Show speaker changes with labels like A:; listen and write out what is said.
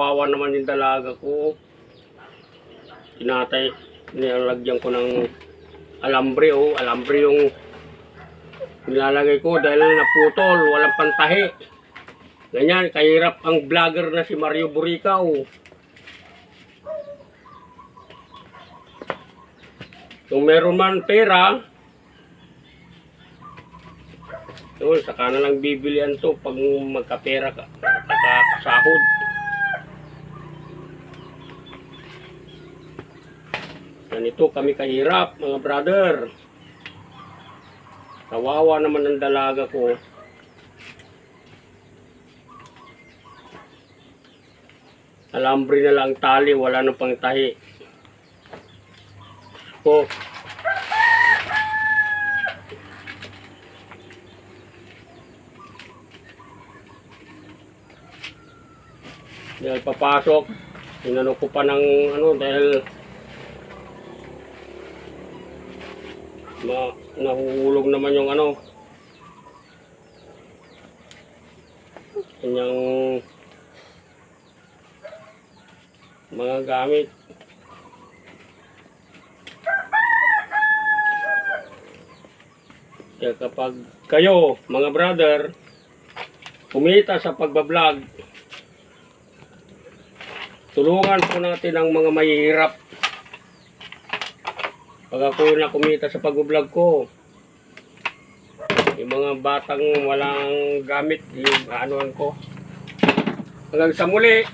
A: kawawa naman yung dalaga ko. Tinatay, nilalagyan ko ng alambre oh, alambre yung nilalagay ko dahil naputol, walang pantahi. Ganyan, kahirap ang vlogger na si Mario Buricaw. Kung meron man pera, yun, saka na lang bibilian to pag magkapera ka, kakasahod. Ganito kami kahirap, mga brother. Kawawa naman ang dalaga ko. Alambre na lang tali, wala nang pangtahi. Ko. Dahil papasok, inano ko pa ng ano dahil ma nahuhulog naman yung ano. Kanyang mga gamit. Kaya kapag kayo mga brother kumita sa pagbablog tulungan po natin ang mga mahihirap pag ako na kumita sa pag-vlog ko, yung mga batang walang gamit, yung anuan ko. Hanggang sa muli,